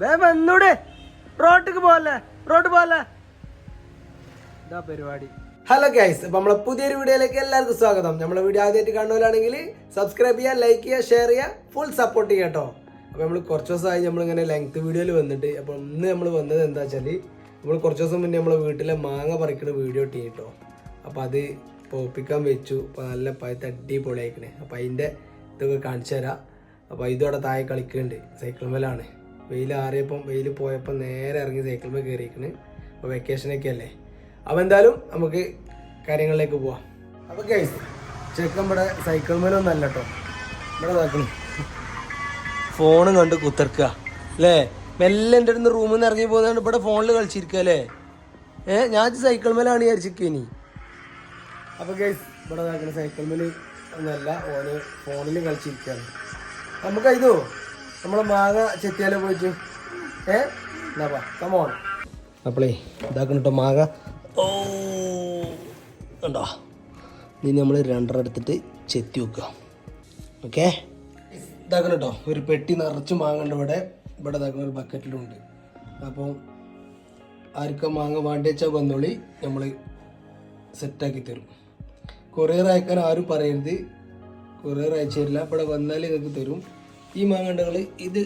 വന്നൂടെ. റോട്ടിക്ക് road പോവല്ലേ? ഇതാ പരിപാടി. ഹലോ ഗൈസ് അപ്പൊ നമ്മളെ പുതിയൊരു വീഡിയോയിലേക്ക് എല്ലാവർക്കും സ്വാഗതം. നമ്മളെ വീഡിയോ ആദ്യമായിട്ട് കാണുന്നവരാണെങ്കിൽ സബ്സ്ക്രൈബ് ചെയ്യുക ലൈക്ക് ചെയ്യുക ഷെയർ ചെയ്യുക ഫുൾ സപ്പോർട്ട് ചെയ്യുക കേട്ടോ. അപ്പോൾ നമ്മൾ കുറച്ച് ദിവസമായി നമ്മളിങ്ങനെ ലെങ്ത് വീഡിയോയിൽ വന്നിട്ട് അപ്പോൾ ഇന്ന് നമ്മൾ വന്നത് എന്താ വെച്ചാൽ നമ്മൾ കുറച്ച് ദിവസം മുന്നേ നമ്മളെ വീട്ടിലെ മാങ്ങ പറിക്കുന്ന വീഡിയോ ഇട്ടീ കേട്ടോ. അപ്പോൾ അത് പോപ്പിക്കാൻ വെച്ചു. അപ്പോൾ നല്ല പഴുത്ത് അടിപൊളിയായിക്കണേ. അപ്പോൾ അതിന്റെ ഇതൊക്കെ കാണിച്ചു തരാം. അപ്പോൾ ഇതോടെ താഴെ കളിക്കുന്നുണ്ട് സൈക്കിൾ മേലാണ്. വെയിൽ ആറിയപ്പം വെയിൽ പോയപ്പോൾ നേരെ ഇറങ്ങി സൈക്കിൾ മേൽ കയറിയിരിക്കണ് അപ്പോൾ വെക്കേഷനൊക്കെ അല്ലേ? അപ്പോൾ എന്തായാലും നമുക്ക് കാര്യങ്ങളിലേക്ക് പോവാം. അപ്പോൾ കേസ് ചെക്കൻ ഇവിടെ സൈക്കിൾ മേലൊന്നല്ല കേട്ടോ ഇവിടെ നോക്കണം. ഫോണും കണ്ട് കുത്തിർക്കുക അല്ലേ? മെല്ലെ എന്റെ അടുത്ത് റൂമിൽ നിന്ന് ഇറങ്ങി പോകുന്നതുകൊണ്ട് ഇവിടെ ഫോണിൽ കളിച്ചിരിക്കുക അല്ലേ? ഏ ഞാൻ സൈക്കിൾ മേലാണ് വിചാരിച്ചിരിക്കുക ഇനി. അപ്പോൾ കേസ് ഇവിടെ നോക്കണം. സൈക്കിൾ മേൽ ഒന്നല്ല ഓന് ഫോണിൽ കളിച്ചിരിക്കുകയാണ് നമുക്ക് ഇതോ നമ്മളെ മാങ്ങ ചെത്തിയാലോ പോയിട്ട്? ഏ? എന്നാ കമോൺ അപ്പളേ ഇതാക്കണം കേട്ടോ മാങ്ങ. ഓ ഉണ്ടോ ഇനി നമ്മൾ രണ്ടര എടുത്തിട്ട് ചെത്തി വെക്കുക. ഓക്കെ? ഇതാക്കണം കേട്ടോ ഒരു പെട്ടി നിറച്ച് മാങ്ങ ഉണ്ട് ഇവിടെ. ഇവിടെ ഇതാക്കുന്ന ഒരു ബക്കറ്റിലുണ്ട് അപ്പോൾ ആർക്കും മാങ്ങ വേണ്ടി വെച്ചാൽ വന്നോളി. നമ്മൾ സെറ്റാക്കി തരും. കൊറിയർ അയക്കാൻ ആരും പറയരുത്. കൊറിയർ അയച്ചു തരില്ല. ഇവിടെ വന്നാൽ നിങ്ങൾക്ക് തരും. ഈ മാങ്ങണ്ടകൾ ഇത്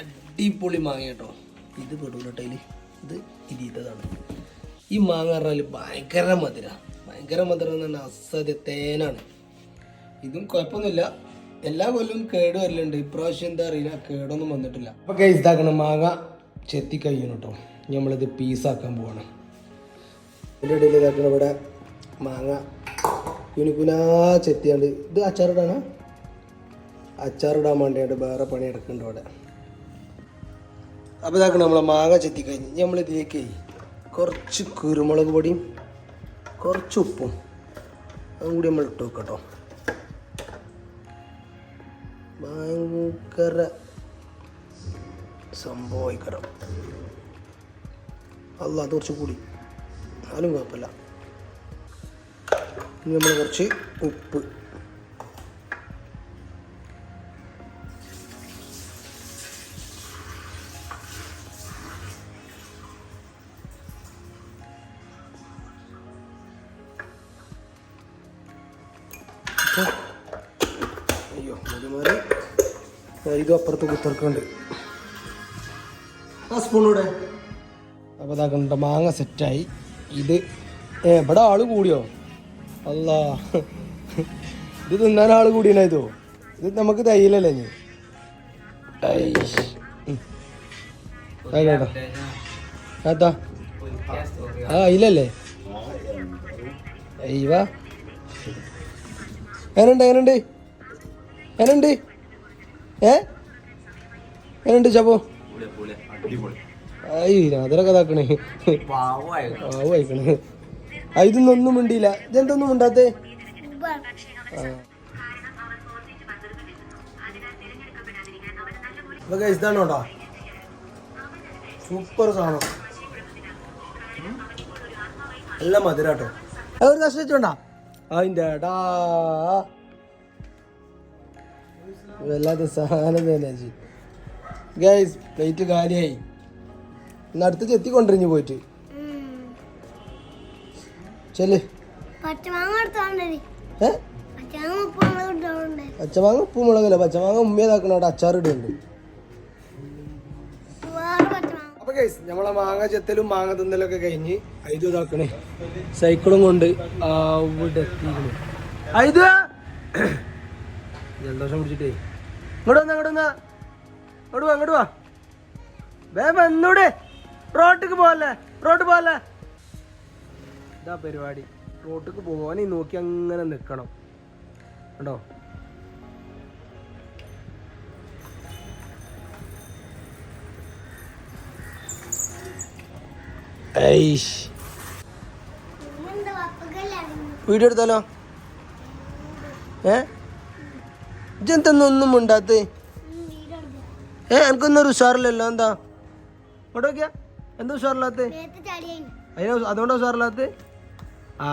അടിപൊളി മാങ്ങ കേട്ടോ ഇത് പെടൂല ഇതിൽ. ഇത് ഇരീത്തതാണ് ഈ മാങ്ങ പറഞ്ഞാൽ ഭയങ്കര മധുര. ഭയങ്കര മധുരം എന്ന് പറഞ്ഞാൽ അസാധ്യ തേനാണ്. ഇതും കുഴപ്പമൊന്നുമില്ല. എല്ലാ കൊല്ലവും കേട് വരലുണ്ട്. ഇപ്രാവശ്യം എന്താ അറിയില്ല. കേടൊന്നും വന്നിട്ടില്ല. അപ്പൊ കേസ് ഇതാക്കണം മാങ്ങ ചെത്തി കഴിയണം കേട്ടോ നമ്മളിത് പീസാക്കാൻ പോവാണ്. ഇതിന്റെ ഇടയിൽ ഇതാക്കണം ഇവിടെ മാങ്ങ കുനുകുനാ ചെത്തിയാണ്ട്. ഇത് അച്ചാറിടാണ് അച്ചാറിടാൻ വേണ്ടിയിട്ട് വേറെ പണി എടുക്കുന്നുണ്ട് ഇവിടെ. അപ്പോൾ ഇതാക്കണം നമ്മളെ മാങ്ങ ചെത്തി കഴിഞ്ഞ് നമ്മൾ ഇതിലേക്ക് കുറച്ച് കുരുമുളക് പൊടിയും കുറച്ച് ഉപ്പും അതും കൂടി നമ്മൾ ഇട്ട് വെക്കട്ടോ. ഭയങ്കര സംഭവിക്കണം അല്ല അത് കുറച്ച് കൂടി. എന്നാലും കുഴപ്പമില്ല. ഇനി നമ്മൾ കുറച്ച് ഉപ്പ് അയ്യോ മുടിമാറി ഇതും അപ്പുറത്ത് കുത്തിറക്കുന്നുണ്ട് ആ സ്പൂണൂടെ അപ്പോൾ ഇതാക്കണ്ട മാങ്ങ സെറ്റായി. ഇത് എവിടെ ഇവിടെ ആൾ കൂടിയോ? അല്ല ഇത് തിന്നാൻ ആൾ കൂടിയനായതോ ഇത് നമുക്ക് തയ്യലല്ലേ ഇനി? കേട്ടോ. അതാ ആ ഇല്ലല്ലേ? അയ്യവാ. എനുണ്ട് എനുണ്ട് എനുണ്ട് ഏ? എനുണ്ട് ചപ്പോ? അതിലൊക്കെ ഇതാക്കണേ. ആ ഇതൊന്നും മിണ്ടിയില്ല. ഇതെന്തൊന്നും മിണ്ടാത്തേ? ഇതാണ് കേട്ടോ. സൂപ്പർ സാധനം. നല്ല മധുരാട്ടോ ഒരു കഷ്ണം വെച്ചോണ്ടാ? അതിന്റെ വല്ലാത്ത സാധനം തന്നെ ഗൈസ് പ്ലേറ്റ് കാലിയായി. ഇന്ന് അടുത്ത് ചെത്തിക്കൊണ്ടിരിഞ്ഞു പോയിട്ട്. ചെൽ പച്ചമാങ്ങ ഉപ്പുമുളകല്ല പച്ചമാങ്ങ ഉമ്മേതാക്കണ അവിടെ അച്ചാർ പച്ചമാങ്ങ അപ്പൊ ഗൈസ് നമ്മളെ മാങ്ങ ചെത്തലും മാങ്ങ തിന്നലൊക്കെ കഴിഞ്ഞ് ഐതു ഇതാക്കണേ. സൈക്കിളും കൊണ്ട് ഐതു! ജലദോഷം പിടിച്ചിട്ടേ. ഇങ്ങോട്ട് വന്നാ ഇങ്ങോട്ട് വന്നാ. ഇങ്ങോട്ട് വാ വാ. വേ വന്നൂടെ റോട്ടിക്ക് പോവല്ലേ റോട്ട് പോവല്ലേ. ഇതാ പരിപാടി. റോട്ടിക്ക് പോവാൻ നോക്കി അങ്ങനെ നിൽക്കണം കണ്ടോ? ഐഷ്. വീഡിയോ എടുത്താലോ ഏ? ഇജെന്തൊന്നും ഒന്നും ഉണ്ടാത്തേ ഏ എനിക്കൊന്നും ഉഷാറില്ലല്ലോ എന്താ? ഇവിടെ നോക്കിയാ. എന്താ ഉഷാറില്ലാത്ത? അതിന് അതുകൊണ്ടാ ഉഷാറില്ലാത്ത? ആ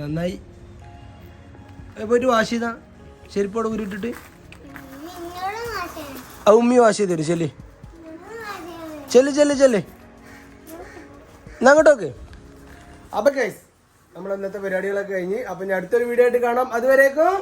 നന്നായി. ഒരു പോയിട്ട് വാഷ് ചെയ്താ ചെരുപ്പോടെ ഉരുട്ടിട്ട് ഉമ്മി വാഷ് ചെയ്തു തരും ചെല്ലി ചെല്ല് ചെല്ല്. എന്നാ അങ്ങോട്ടോക്ക് അപ്പൊ കേസ് നമ്മൾ ഇന്നത്തെ പരിപാടികളൊക്കെ കഴിഞ്ഞ് അപ്പൊ ഞാൻ അടുത്തൊരു വീഡിയോ ആയിട്ട് കാണാം. അതുവരേക്കും